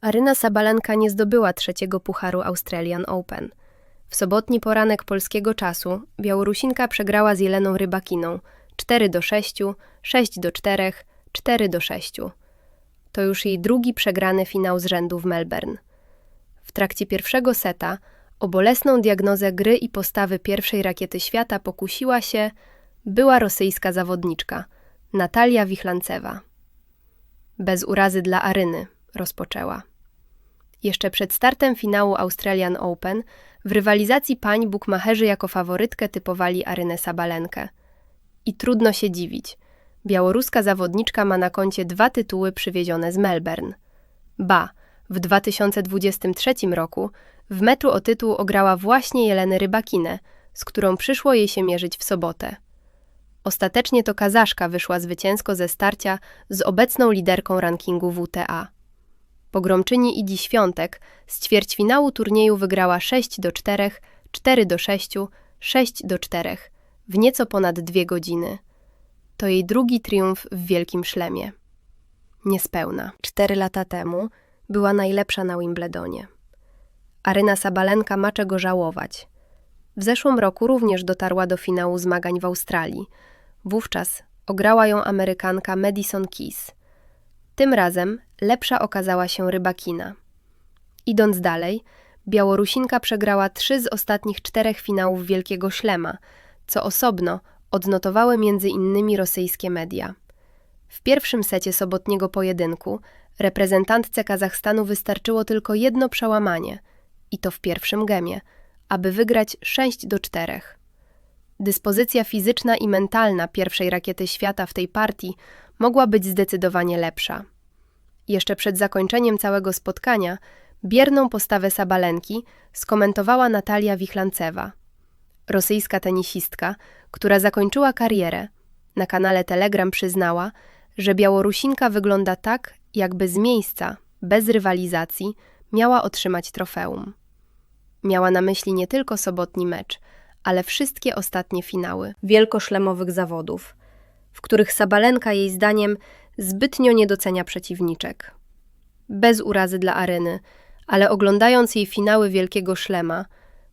Aryna Sabalenka nie zdobyła trzeciego pucharu Australian Open. W sobotni poranek polskiego czasu Białorusinka przegrała z Jeleną Rybakiną 4 do 6, 6 do 4, 4 do 6. To już jej drugi przegrany finał z rzędu w Melbourne. W trakcie pierwszego seta o bolesną diagnozę gry i postawy pierwszej rakiety świata pokusiła się była rosyjska zawodniczka Natalia Wichlancewa. Bez urazy dla Aryny rozpoczęła. Jeszcze przed startem finału Australian Open w rywalizacji pań bukmacherzy jako faworytkę typowali Arynę Sabalenkę. I trudno się dziwić. Białoruska zawodniczka ma na koncie dwa tytuły przywiezione z Melbourne. Ba, w 2023 roku w meczu o tytuł ograła właśnie Jelenę Rybakinę, z którą przyszło jej się mierzyć w sobotę. Ostatecznie to Kazaszka wyszła zwycięsko ze starcia z obecną liderką rankingu WTA. Pogromczyni Idi Świątek z ćwierćfinału turnieju wygrała 6 do 4, 4 do 6, 6 do 4 w nieco ponad dwie godziny. To jej drugi triumf w Wielkim Szlemie. Niespełna. Cztery lata temu była najlepsza na Wimbledonie. Aryna Sabalenka ma czego żałować. W zeszłym roku również dotarła do finału zmagań w Australii. Wówczas ograła ją Amerykanka Madison Keys. Tym razem lepsza okazała się Rybakina. Idąc dalej, Białorusinka przegrała trzy z ostatnich czterech finałów Wielkiego Szlema, co osobno odnotowały między innymi rosyjskie media. W pierwszym secie sobotniego pojedynku reprezentantce Kazachstanu wystarczyło tylko jedno przełamanie, i to w pierwszym gemie, aby wygrać 6 do 4. Dyspozycja fizyczna i mentalna pierwszej rakiety świata w tej partii mogła być zdecydowanie lepsza. Jeszcze przed zakończeniem całego spotkania bierną postawę Sabalenki skomentowała Natalia Wichlancewa, rosyjska tenisistka, która zakończyła karierę. Na kanale Telegram przyznała, że Białorusinka wygląda tak, jakby z miejsca, bez rywalizacji, miała otrzymać trofeum. Miała na myśli nie tylko sobotni mecz, ale wszystkie ostatnie finały wielkoszlemowych zawodów, w których Sabalenka jej zdaniem zbytnio nie docenia przeciwniczek. Bez urazy dla Aryny, ale oglądając jej finały Wielkiego Szlema,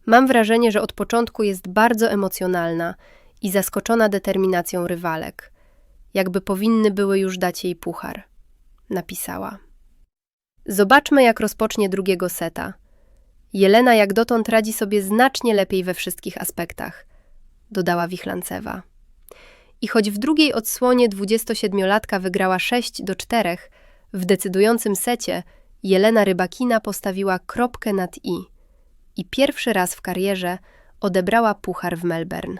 mam wrażenie, że od początku jest bardzo emocjonalna i zaskoczona determinacją rywalek, jakby powinny były już dać jej puchar, napisała. Zobaczmy, jak rozpocznie drugiego seta. Jelena jak dotąd radzi sobie znacznie lepiej we wszystkich aspektach, dodała Wichlancewa. I choć w drugiej odsłonie 27-latka wygrała 6 do 4, w decydującym secie Jelena Rybakina postawiła kropkę nad i i pierwszy raz w karierze odebrała puchar w Melbourne.